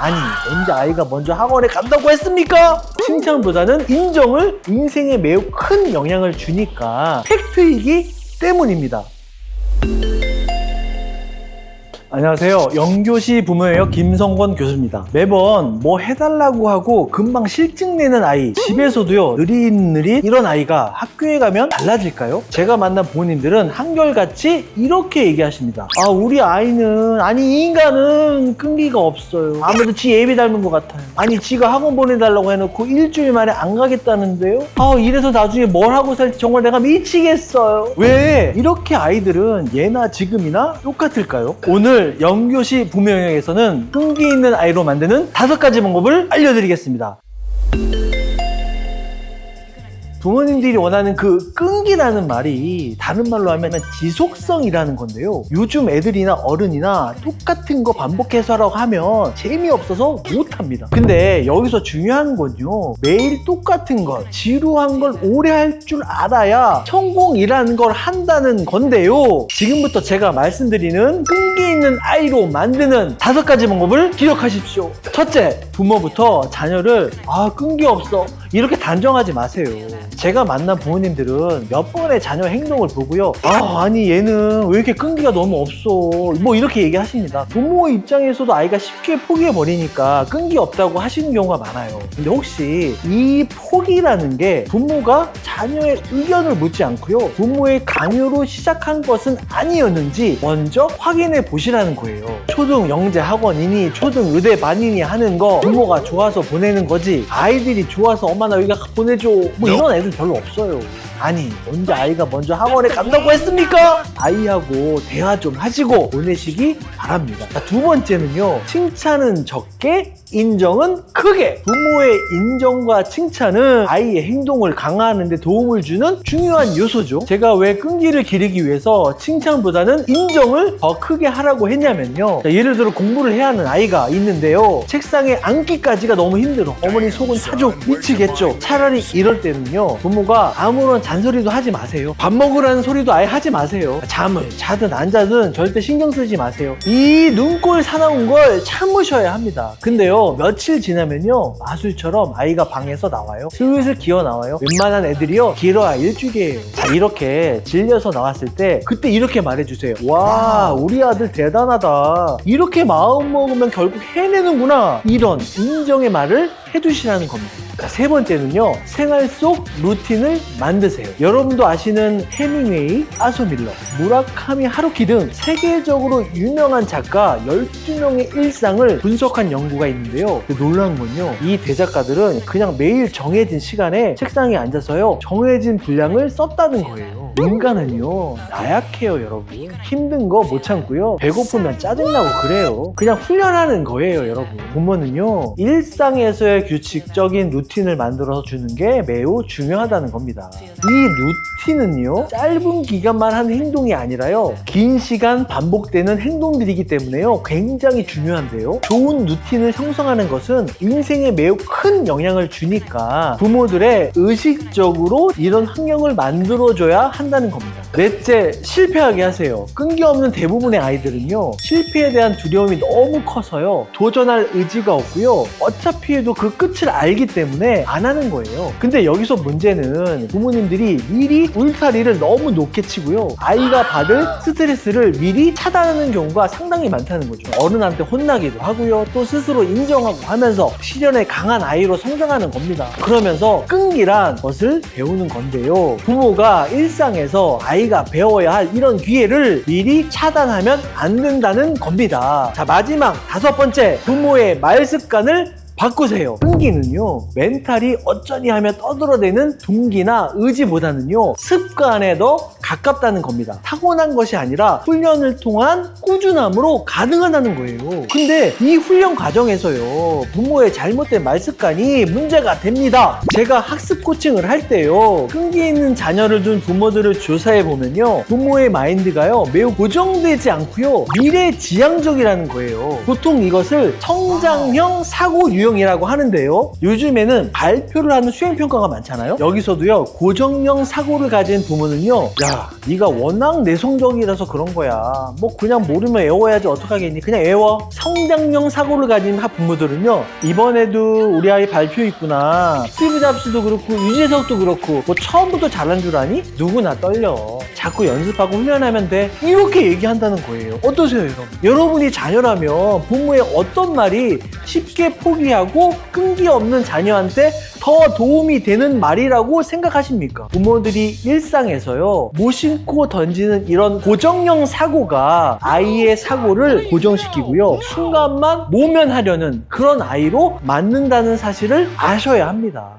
아니 언제 아이가 먼저 학원에 간다고 했습니까? 칭찬보다는 인정을 인생에 매우 큰 영향을 주니까 팩트이기 때문입니다. 안녕하세요. 영교시 부모예요 김성권 교수입니다. 매번 뭐 해달라고 하고 금방 실증 내는 아이 집에서도요 느릿느릿 이런 아이가 학교에 가면 달라질까요? 제가 만난 부모님들은 한결같이 이렇게 얘기하십니다. 아 우리 아이는 아니 이 인간은 끈기가 없어요. 아무래도 지 예비 닮은 것 같아요. 아니 지가 학원 보내달라고 해놓고 일주일 만에 안 가겠다는데요? 아 이래서 나중에 뭘 하고 살지 정말 내가 미치겠어요. 왜 이렇게 아이들은 예나 지금이나 똑같을까요? 오늘 영교시 부모영역에서는 끈기 있는 아이로 만드는 다섯 가지 방법을 알려드리겠습니다. 부모님들이 원하는 그 끈기라는 말이 다른 말로 하면 지속성이라는 건데요. 요즘 애들이나 어른이나 똑같은 거 반복해서 하라고 하면 재미없어서 못합니다. 근데 여기서 중요한 건요. 매일 똑같은 것, 지루한 걸 오래 할 줄 알아야 성공이라는 걸 한다는 건데요. 지금부터 제가 말씀드리는 끈기 있는 아이로 만드는 다섯 가지 방법을 기억하십시오. 첫째, 부모부터 자녀를 아, 끈기 없어. 이렇게 단정하지 마세요. 제가 만난 부모님들은 몇 번의 자녀 행동을 보고요. 아, 아니, 얘는 왜 이렇게 끈기가 너무 없어. 뭐 이렇게 얘기하십니다. 부모 입장에서도 아이가 쉽게 포기해버리니까 끈기 없다고 하시는 경우가 많아요. 근데 혹시 이 포기라는 게 부모가 자녀의 의견을 묻지 않고요. 부모의 강요로 시작한 것은 아니었는지 먼저 확인해 보시라는 거예요. 초등 영재 학원이니 초등 의대 반이니 하는 거 부모가 좋아서 보내는 거지 아이들이 좋아서 엄마 나 여기 보내줘 뭐 이런 애들 별로 없어요. 아니 언제 아이가 먼저 학원에 간다고 했습니까? 아이하고 대화 좀 하시고 보내시기 바랍니다. 자, 두 번째는요. 칭찬은 적게 인정은 크게 부모의 인정과 칭찬은 아이의 행동을 강화하는 데 도움을 주는 중요한 요소죠. 제가 왜 끈기를 기르기 위해서 칭찬보다는 인정을 더 크게 하라고 했냐면요. 자, 예를 들어 공부를 해야 하는 아이가 있는데요. 책상에 앉기까지가 너무 힘들어. 어머니 속은 타죠. 미치겠죠. 차라리 이럴 때는요. 부모가 아무런 잔소리도 하지 마세요. 밥 먹으라는 소리도 아예 하지 마세요. 잠을 자든 안 자든 절대 신경 쓰지 마세요. 이 눈꼴 사나운 걸 참으셔야 합니다. 근데요, 며칠 지나면요, 마술처럼 아이가 방에서 나와요. 슬슬 기어 나와요. 웬만한 애들이요, 길어야 일주일이에요. 자, 이렇게 질려서 나왔을 때, 그때 이렇게 말해주세요. 와, 우리 아들 대단하다. 이렇게 마음 먹으면 결국 해내는구나. 이런 인정의 말을 해주시라는 겁니다. 자, 세 번째는요, 생활 속 루틴을 만드세요. 여러분도 아시는 해밍웨이, 아소 밀러, 무라카미 하루키 등 세계적으로 유명한 작가 12명의 일상을 분석한 연구가 있는데요. 놀라운 건요, 이 대작가들은 그냥 매일 정해진 시간에 책상에 앉아서요, 정해진 분량을 썼다는 거예요. 인간은요, 나약해요, 여러분. 힘든 거 못 참고요. 배고프면 짜증나고 그래요. 그냥 훈련하는 거예요, 여러분. 부모는요, 일상에서의 규칙적인 루틴을 만들어서 주는 게 매우 중요하다는 겁니다. 이 루틴은요, 짧은 기간만 하는 행동이 아니라요, 긴 시간 반복되는 행동들이기 때문에요, 굉장히 중요한데요. 좋은 루틴을 형성하는 것은 인생에 매우 큰 영향을 주니까 부모들의 의식적으로 이런 환경을 만들어줘야 한 다는 겁니다. 넷째, 실패하게 하세요. 끈기 없는 대부분의 아이들은요, 실패에 대한 두려움이 너무 커서요, 도전할 의지가 없고요, 어차피 해도 그 끝을 알기 때문에 안 하는 거예요. 근데 여기서 문제는 부모님들이 미리 울타리를 너무 높게 치고요, 아이가 받을 스트레스를 미리 차단하는 경우가 상당히 많다는 거죠. 어른한테 혼나기도 하고요, 또 스스로 인정하고 하면서 시련에 강한 아이로 성장하는 겁니다. 그러면서 끈기란 것을 배우는 건데요. 부모가 일상에 서 아이가 배워야 할 이런 기회를 미리 차단하면 안 된다는 겁니다. 자, 마지막 다섯 번째, 부모의 말 습관을 바꾸세요. 끈기는요, 멘탈이 어쩌니 하며 떠들어대는 동기나 의지보다는요, 습관에 더 가깝다는 겁니다. 타고난 것이 아니라 훈련을 통한 꾸준함으로 가능하다는 거예요. 근데 이 훈련 과정에서요, 부모의 잘못된 말 습관이 문제가 됩니다. 제가 학습 코칭을 할 때요, 끈기 있는 자녀를 둔 부모들을 조사해 보면요, 부모의 마인드가요, 매우 고정되지 않고요, 미래 지향적이라는 거예요. 보통 이것을 성장형 사고 유형 유형이라고 하는데요. 요즘에는 발표를 하는 수행평가가 많잖아요. 여기서도요, 고정형 사고를 가진 부모는요, 야, 네가 워낙 내성적이라서 그런 거야. 뭐 그냥 모르면 외워야지 어떡하겠니? 그냥 외워. 성장형 사고를 가진 부모들은요, 이번에도 우리 아이 발표 있구나. 스티브 잡스도 그렇고, 유재석도 그렇고, 뭐 처음부터 잘한 줄 아니? 누구나 떨려. 자꾸 연습하고 훈련하면 돼. 이렇게 얘기한다는 거예요. 어떠세요, 여러분? 여러분이 자녀라면 부모의 어떤 말이 쉽게 포기하고 끈기 없는 자녀한테 더 도움이 되는 말이라고 생각하십니까? 부모들이 일상에서요, 무심코 던지는 이런 고정형 사고가 아이의 사고를 고정시키고요, 순간만 모면하려는 그런 아이로 만든다는 사실을 아셔야 합니다.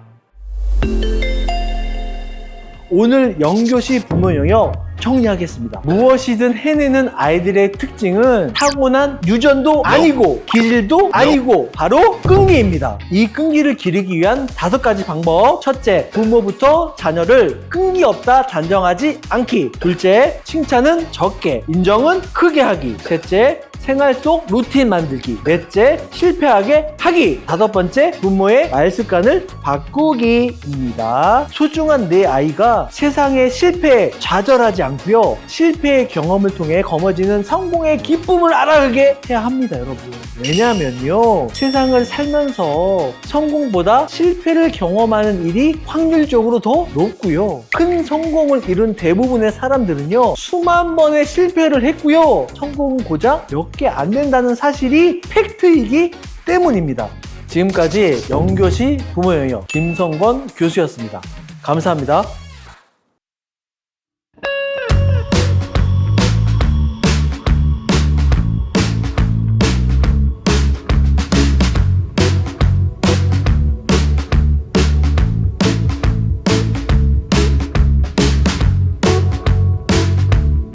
오늘 영교시 부모 영역 정리하겠습니다. 무엇이든 해내는 아이들의 특징은 타고난 유전도 아니고 기질도 아니고 바로 끈기입니다. 이 끈기를 기르기 위한 다섯 가지 방법. 첫째, 부모부터 자녀를 끈기 없다 단정하지 않기. 둘째, 칭찬은 적게, 인정은 크게 하기. 셋째, 생활 속 루틴 만들기. 넷째, 실패하게 하기. 다섯 번째, 부모의 말 습관을 바꾸기입니다. 소중한 내 아이가 세상의 실패에 좌절하지 않고요. 실패의 경험을 통해 거머쥐는 성공의 기쁨을 알아가게 해야 합니다, 여러분. 왜냐하면요. 세상을 살면서 성공보다 실패를 경험하는 일이 확률적으로 더 높고요. 큰 성공을 이룬 대부분의 사람들은요. 수만 번의 실패를 했고요. 성공은 고작 몇 개 안 된다는 사실이 팩트이기 때문입니다. 지금까지 영교시 부모영역 김성건 교수였습니다. 감사합니다.